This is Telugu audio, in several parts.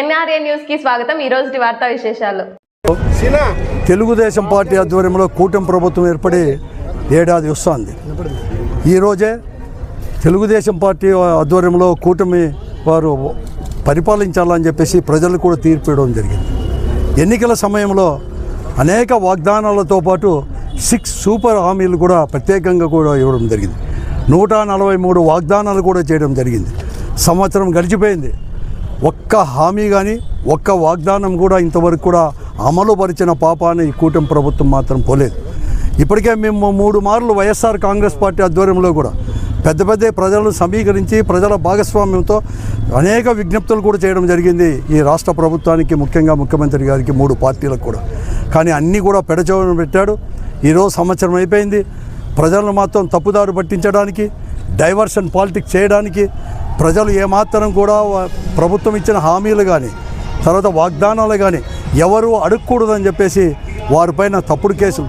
ఎన్ఆర్ఏ న్యూస్కి స్వాగతం. ఈ రోజు వార్తా విశేషాలు. తెలుగుదేశం పార్టీ ఆధ్వర్యంలో కూటమి ప్రభుత్వం ఏర్పడి ఏడాది వస్తుంది. ఈరోజే తెలుగుదేశం పార్టీ ఆధ్వర్యంలో కూటమి వారు పరిపాలించాలని చెప్పేసి ప్రజలు కూడా తీర్పు ఇవ్వడం జరిగింది. ఎన్నికల సమయంలో అనేక వాగ్దానాలతో పాటు సిక్స్ సూపర్ హామీలు కూడా ప్రత్యేకంగా కూడా ఇవ్వడం జరిగింది. నూట నలభై మూడు వాగ్దానాలు కూడా చేయడం జరిగింది. సంవత్సరం గడిచిపోయింది. ఒక్క హామీ కానీ ఒక్క వాగ్దానం కూడా ఇంతవరకు కూడా అమలుపరిచిన పాపాన్ని ఈ కూటమి ప్రభుత్వం మాత్రం పోలేదు. ఇప్పటికే మేము మూడు మార్లు వైఎస్ఆర్ కాంగ్రెస్ పార్టీ ఆధ్వర్యంలో కూడా పెద్ద పెద్ద ప్రజలను సమీకరించి ప్రజల భాగస్వామ్యంతో అనేక విజ్ఞప్తులు కూడా చేయడం జరిగింది ఈ రాష్ట్ర ప్రభుత్వానికి ముఖ్యంగా ముఖ్యమంత్రి గారికి మూడు పార్టీలకు కూడా. కానీ అన్నీ కూడా పెడచవన పెట్టాడు. ఈరోజు సంవత్సరం అయిపోయింది. ప్రజలను మాత్రం తప్పుదారు పట్టించడానికి డైవర్షన్ పాలిటిక్స్ చేయడానికి ప్రజలు ఏమాత్రం కూడా ప్రభుత్వం ఇచ్చిన హామీలు కానీ తర్వాత వాగ్దానాలు కానీ ఎవరు అడగకూడదని చెప్పేసి వారిపైన తప్పుడు కేసులు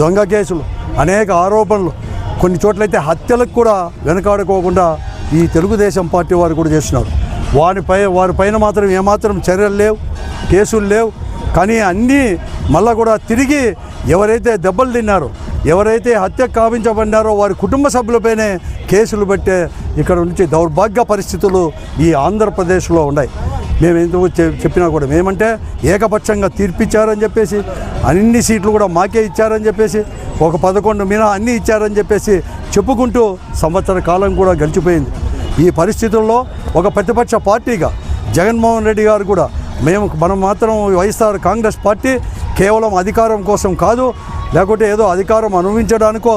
దొంగ కేసులు అనేక ఆరోపణలు కొన్ని చోట్లయితే హత్యలకు కూడా వెనకాడుకోకుండా ఈ తెలుగుదేశం పార్టీ వారు కూడా చేస్తున్నారు. వారిపై వారిపైన మాత్రం ఏమాత్రం చర్యలు లేవు కేసులు లేవు. కానీ అన్నీ మళ్ళీ కూడా తిరిగి ఎవరైతే దెబ్బలు తిన్నారో ఎవరైతే హత్య కావించబడినారో వారి కుటుంబ సభ్యులపైనే కేసులు పెట్టే ఇక్కడ నుంచి దౌర్భాగ్య పరిస్థితులు ఈ ఆంధ్రప్రదేశ్లో ఉన్నాయి. మేము ఎందుకు చెప్పినా కూడా మేమంటే ఏకపక్షంగా తీర్పిచ్చారని చెప్పేసి అన్ని సీట్లు కూడా మాకే ఇచ్చారని చెప్పేసి ఒక పదకొండు మినహా అన్నీ ఇచ్చారని చెప్పేసి చెప్పుకుంటూ సంవత్సర కాలం కూడా గడిచిపోయింది. ఈ పరిస్థితుల్లో ఒక ప్రతిపక్ష పార్టీగా జగన్మోహన్ రెడ్డి గారు కూడా మేము మనం మాత్రం వైఎస్ఆర్ కాంగ్రెస్ పార్టీ కేవలం అధికారం కోసం కాదు లేకుంటే ఏదో అధికారం అనుభవించడానికో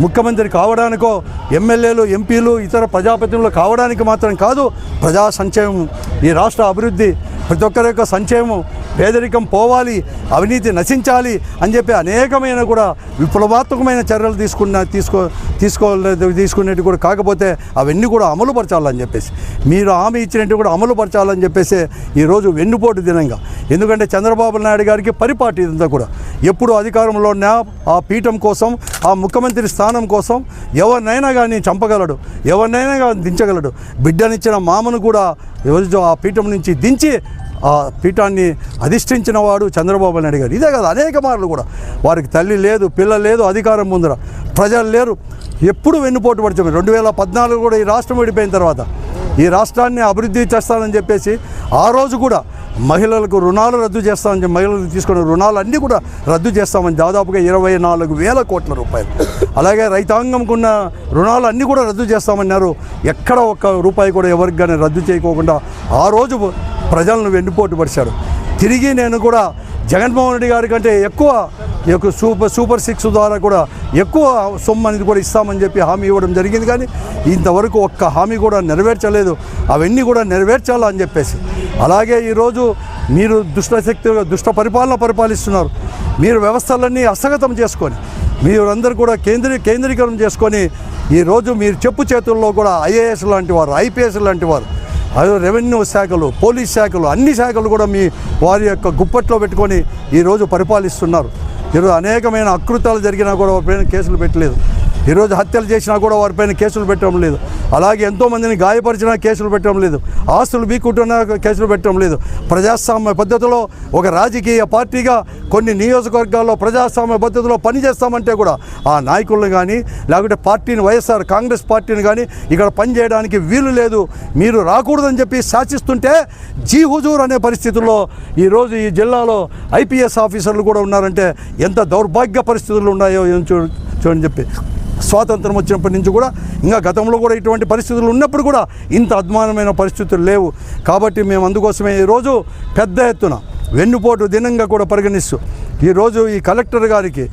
ముఖ్యమంత్రి కావడానికో ఎమ్మెల్యేలు ఎంపీలు ఇతర ప్రజాప్రతినిధులు కావడానికి మాత్రం కాదు ప్రజా సంక్షేమం ఈ రాష్ట్ర అభివృద్ధి ప్రతి ఒక్కరి యొక్క సంక్షేమం పేదరికం పోవాలి అవినీతి నశించాలి అని చెప్పి అనేకమైన కూడా విప్లవాత్మకమైన చర్యలు తీసుకున్న తీసుకో తీసుకో తీసుకునేవి కూడా కాకపోతే అవన్నీ కూడా అమలుపరచాలని చెప్పేసి మీరు హామీ ఇచ్చినట్టు కూడా అమలుపరచాలని చెప్పేసి ఈరోజు వెన్నుపోటు దినంగా. ఎందుకంటే చంద్రబాబు నాయుడు గారికి పరిపాటి ఇదంతా కూడా. ఎప్పుడు అధికారంలో ఉన్న ఆ పీఠం కోసం ఆ ముఖ్యమంత్రి స్థానం కోసం ఎవరినైనా కానీ చంపగలడు ఎవరినైనా కానీ దించగలడు. బిడ్డనిచ్చిన మామను కూడా ఈరోజు ఆ పీఠం నుంచి దించి ఆ పీఠాన్ని అధిష్ఠించిన వాడు చంద్రబాబు నాయుడు గారు. ఇదే కదా అనేక మార్లు కూడా. వారికి తల్లి లేదు పిల్ల లేదు అధికారం ముందర. ప్రజలు లేరు. ఎప్పుడు వెన్నుపోటు పడుతుంది రెండు వేల పద్నాలుగు కూడా ఈ రాష్ట్రం విడిపోయిన తర్వాత ఈ రాష్ట్రాన్ని అభివృద్ధి చేస్తానని చెప్పేసి ఆ రోజు కూడా మహిళలకు రుణాలు రద్దు చేస్తామని చెప్పి మహిళలకు తీసుకున్న రుణాలు అన్నీ కూడా రద్దు చేస్తామని దాదాపుగా ఇరవై నాలుగు వేల కోట్ల రూపాయలు. అలాగే రైతాంగంకున్న రుణాలు అన్నీ కూడా రద్దు చేస్తామన్నారు. ఎక్కడ ఒక్క రూపాయి కూడా ఎవరికి కానీ రద్దు చేయకోకుండా ఆ రోజు ప్రజలను వెన్నుపోటు పరిచాడు తిరిగి నేను కూడా జగన్మోహన్ రెడ్డి గారి కంటే ఎక్కువ యొక్క సూపర్ సూపర్ సిక్స్ ద్వారా కూడా ఎక్కువ సొమ్ము అనేది కూడా ఇస్తామని చెప్పి హామీ ఇవ్వడం జరిగింది కానీ ఇంతవరకు ఒక్క హామీ కూడా నెరవేర్చలేదు. అవన్నీ కూడా నెరవేర్చాలా అని చెప్పేసి. అలాగే ఈరోజు మీరు దుష్టశక్తి దుష్ట పరిపాలన పరిపాలిస్తున్నారు. మీరు వ్యవస్థలన్నీ హస్తగతం చేసుకొని మీరందరూ కూడా కేంద్రీ కేంద్రీకరణ చేసుకొని ఈరోజు మీరు చెప్పు చేతుల్లో కూడా ఐఏఎస్ లాంటి వారు ఐపీఎస్ లాంటి వారు రెవెన్యూ శాఖలు పోలీస్ శాఖలు అన్ని శాఖలు కూడా మీ వారి యొక్క గుప్పట్లో పెట్టుకొని ఈరోజు పరిపాలిస్తున్నారు. ఈరోజు అనేకమైన అకృతాలు జరిగినా కూడా వారిపైన కేసులు పెట్టలేదు. ఈరోజు హత్యలు చేసినా కూడా వారిపైన కేసులు పెట్టడం లేదు. అలాగే ఎంతోమందిని గాయపరిచినా కేసులు పెట్టడం లేదు. ఆస్తులు బీక్కుంటున్నా కేసులు పెట్టడం లేదు. ప్రజాస్వామ్య పద్ధతిలో ఒక రాజకీయ పార్టీగా కొన్ని నియోజకవర్గాల్లో ప్రజాస్వామ్య పద్ధతిలో పనిచేస్తామంటే కూడా ఆ నాయకులను కానీ లేకుంటే పార్టీని వైఎస్ఆర్ కాంగ్రెస్ పార్టీని కానీ ఇక్కడ పనిచేయడానికి వీలు లేదు. మీరు రాకూడదని చెప్పి శాసిస్తుంటే జీ హుజూర్ అనే పరిస్థితుల్లో ఈరోజు ఈ జిల్లాలో ఐపీఎస్ ఆఫీసర్లు కూడా ఉన్నారంటే ఎంత దౌర్భాగ్య పరిస్థితులు ఉన్నాయో ఏం చూ చూడని చెప్పి. స్వాతంత్రం వచ్చినప్పటి నుంచి కూడా ఇంకా గతంలో కూడా ఇటువంటి పరిస్థితులు ఉన్నప్పుడు కూడా ఇంత అద్మానమైన పరిస్థితులు లేవు. కాబట్టి మేము అందుకోసమే ఈరోజు పెద్ద ఎత్తున వెన్నుపోటు దినంగా కూడా పరిగణిస్తూ ఈరోజు ఈ కలెక్టర్ గారికి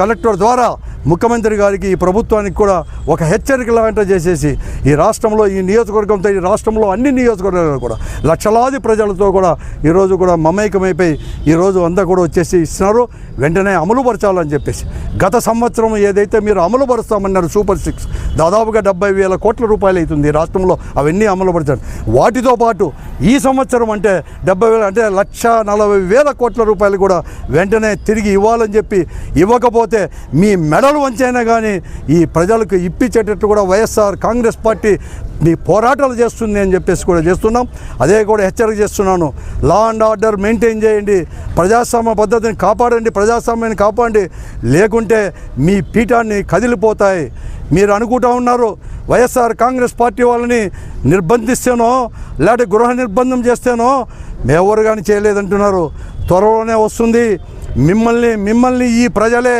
కలెక్టర్ ద్వారా ముఖ్యమంత్రి గారికి ఈ ప్రభుత్వానికి కూడా ఒక హెచ్చరిక లాంటి చేసేసి ఈ రాష్ట్రంలో ఈ నియోజకవర్గంతో ఈ రాష్ట్రంలో అన్ని నియోజకవర్గాలు కూడా లక్షలాది ప్రజలతో కూడా ఈరోజు కూడా మమేకమైపోయి ఈరోజు అంతా కూడా వచ్చేసి ఇస్తున్నారు. వెంటనే అమలు పరచాలని చెప్పేసి. గత సంవత్సరం ఏదైతే మీరు అమలు పరుస్తామన్నారు సూపర్ సిక్స్ దాదాపుగా డెబ్బై వేల కోట్ల రూపాయలు అవుతుంది ఈ రాష్ట్రంలో అవన్నీ అమలుపరచాలి వాటితో పాటు ఈ సంవత్సరం అంటే డెబ్బై వేల అంటే లక్ష నలభై వేల కోట్ల రూపాయలు కూడా వెంటనే తిరిగి ఇవ్వాలని చెప్పి ఇవ్వకపోతే మీ మెడలు వంచైనా కానీ ఈ ప్రజలకు ఇప్పించేటట్టు కూడా వైఎస్ఆర్ కాంగ్రెస్ పార్టీ మీ పోరాటాలు చేస్తుంది అని చెప్పేసి కూడా చేస్తున్నాం. అదే కూడా హెచ్చరిక చేస్తున్నాను. లా అండ్ ఆర్డర్ మెయింటైన్ చేయండి. ప్రజాస్వామ్య పద్ధతిని కాపాడండి. ప్రజాస్వామ్యాన్ని కాపాడండి. లేకుంటే మీ పీఠాన్ని కదిలిపోతాయి. మీరు అనుకుంటా ఉన్నారు వైఎస్ఆర్ కాంగ్రెస్ పార్టీ వాళ్ళని నిర్బంధిస్తేనో లేకపోతే గృహ నిర్బంధం చేస్తేనో ఎవరు కానీ చేయలేదంటున్నారు. త్వరలోనే వస్తుంది. మిమ్మల్ని మిమ్మల్ని ఈ ప్రజలే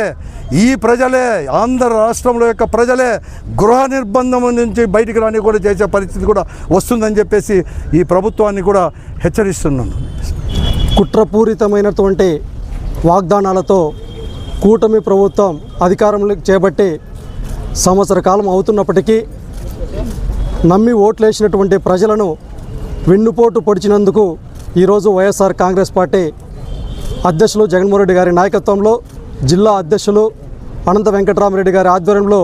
ఈ ప్రజలే ఆంధ్ర రాష్ట్రంలో యొక్క ప్రజలే గృహ నిర్బంధం నుంచి బయటికి రాని కూడా చేసే పరిస్థితి కూడా వస్తుందని చెప్పేసి ఈ ప్రభుత్వాన్ని కూడా హెచ్చరిస్తున్నాను. కుట్రపూరితమైనటువంటి వాగ్దానాలతో కూటమి ప్రభుత్వం అధికారంలోకి చేపట్టి సంవత్సర కాలం అవుతున్నప్పటికీ నమ్మి ఓట్లేసినటువంటి ప్రజలను వెన్నుపోటు పొడిచినందుకు ఈరోజు వైఎస్ఆర్ కాంగ్రెస్ పార్టీ అధ్యక్షులు జగన్మోహన్ రెడ్డి గారి నాయకత్వంలో జిల్లా అధ్యక్షులు అనంత వెంకటరామరెడ్డి గారి ఆధ్వర్యంలో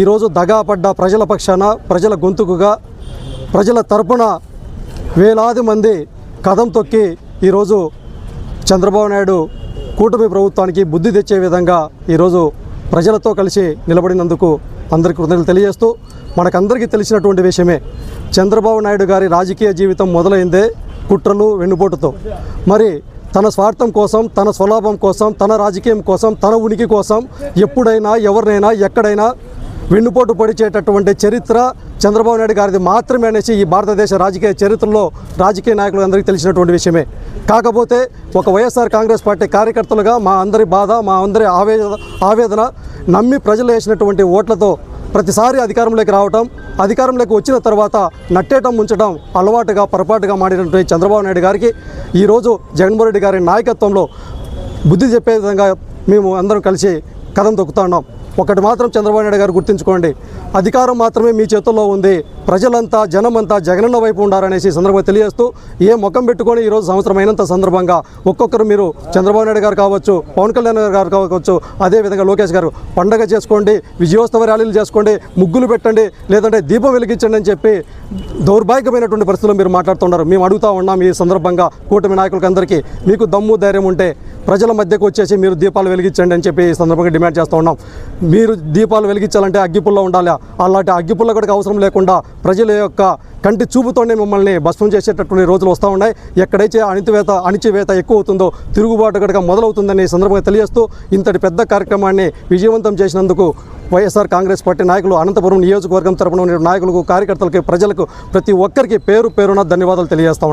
ఈరోజు దగాపడ్డ ప్రజల పక్షాన ప్రజల గొంతుకుగా ప్రజల తరపున వేలాది మంది కదం తొక్కి ఈరోజు చంద్రబాబు నాయుడు కూటమి ప్రభుత్వానికి బుద్ధి తెచ్చే విధంగా ఈరోజు ప్రజలతో కలిసి నిలబడినందుకు అందరికీ కృతజ్ఞతలు తెలియజేస్తూ మనకందరికీ తెలిసినటువంటి విషయమే. చంద్రబాబు నాయుడు గారి రాజకీయ జీవితం మొదలైందే కుట్రలు వెన్నుపోటుతో. మరి తన స్వార్థం కోసం తన స్వలాభం కోసం తన రాజకీయం కోసం తన ఉనికి కోసం ఎప్పుడైనా ఎవరినైనా ఎక్కడైనా వెన్నుపోటు పొడిచేటటువంటి చరిత్ర చంద్రబాబు నాయుడు గారిది మాత్రమే అనేసి ఈ భారతదేశ రాజకీయ చరిత్రలో రాజకీయ నాయకులు అందరికీ తెలిసినటువంటి విషయమే. కాకపోతే ఒక వైఎస్ఆర్ కాంగ్రెస్ పార్టీ కార్యకర్తలుగా మా అందరి బాధ మా అందరి ఆవేదన ఆవేదన నమ్మి ప్రజలు వేసినటువంటి ఓట్లతో ప్రతిసారి అధికారంలోకి రావటం అధికారంలోకి వచ్చిన తర్వాత నట్టేయటం ఉంచడం అలవాటుగా పొరపాటుగా మాడినటువంటి చంద్రబాబు నాయుడు గారికి ఈరోజు జగన్మోహన్ రెడ్డి గారి నాయకత్వంలో బుద్ధి చెప్పే విధంగా మేము అందరం కలిసి కథం తొక్కుతున్నాం ఒకటి మాత్రం చంద్రబాబు నాయుడు గారు గుర్తుంచుకోండి. అధికారం మాత్రమే మీ చేతుల్లో ఉంది. ప్రజలంతా జనమంతా జగనన్న వైపు ఉండాలనేసి సందర్భంగా తెలియజేస్తూ ఏ ముఖం పెట్టుకొని ఈరోజు సంవత్సరం అయినంత సందర్భంగా ఒక్కొక్కరు మీరు చంద్రబాబు నాయుడు గారు కావచ్చు పవన్ కళ్యాణ్ గారు కావచ్చు అదేవిధంగా లోకేష్ గారు పండగ చేసుకోండి విజయోత్సవ ర్యాలీలు చేసుకోండి ముగ్గులు పెట్టండి లేదంటే దీపం వెలిగించండి అని చెప్పి దౌర్భాగ్యమైనటువంటి పరిస్థితుల్లో మీరు మాట్లాడుతున్నారు. మేము అడుగుతా ఉన్నాం ఈ సందర్భంగా కూటమి నాయకులకు అందరికీ మీకు దమ్ము ధైర్యం ఉంటే ప్రజల మధ్యకు వచ్చేసి మీరు దీపాలు వెలిగించండి అని చెప్పి ఈ సందర్భంగా డిమాండ్ చేస్తూ ఉన్నాం. మీరు దీపాలు వెలిగించాలంటే అగ్గిపుల్ల ఉండాలి. అలాంటి అగ్గిపుల్ల కూడా అవసరం లేకుండా ప్రజల యొక్క కంటి చూపుతోనే మిమ్మల్ని భస్మం చేసేటటువంటి రోజులు వస్తూ ఉన్నాయి. ఎక్కడైతే అణితివేత అణిచివేత ఎక్కువ అవుతుందో తిరుగుబాటు గడక మొదలవుతుందని సందర్భంగా తెలియజేస్తూ ఇంతటి పెద్ద కార్యక్రమాన్ని విజయవంతం చేసినందుకు వైఎస్ఆర్ కాంగ్రెస్ పార్టీ నాయకులు అనంతపురం నియోజకవర్గం తరపున నాయకులకు కార్యకర్తలకు ప్రజలకు ప్రతి ఒక్కరికి పేరు పేరున ధన్యవాదాలు తెలియజేస్తాం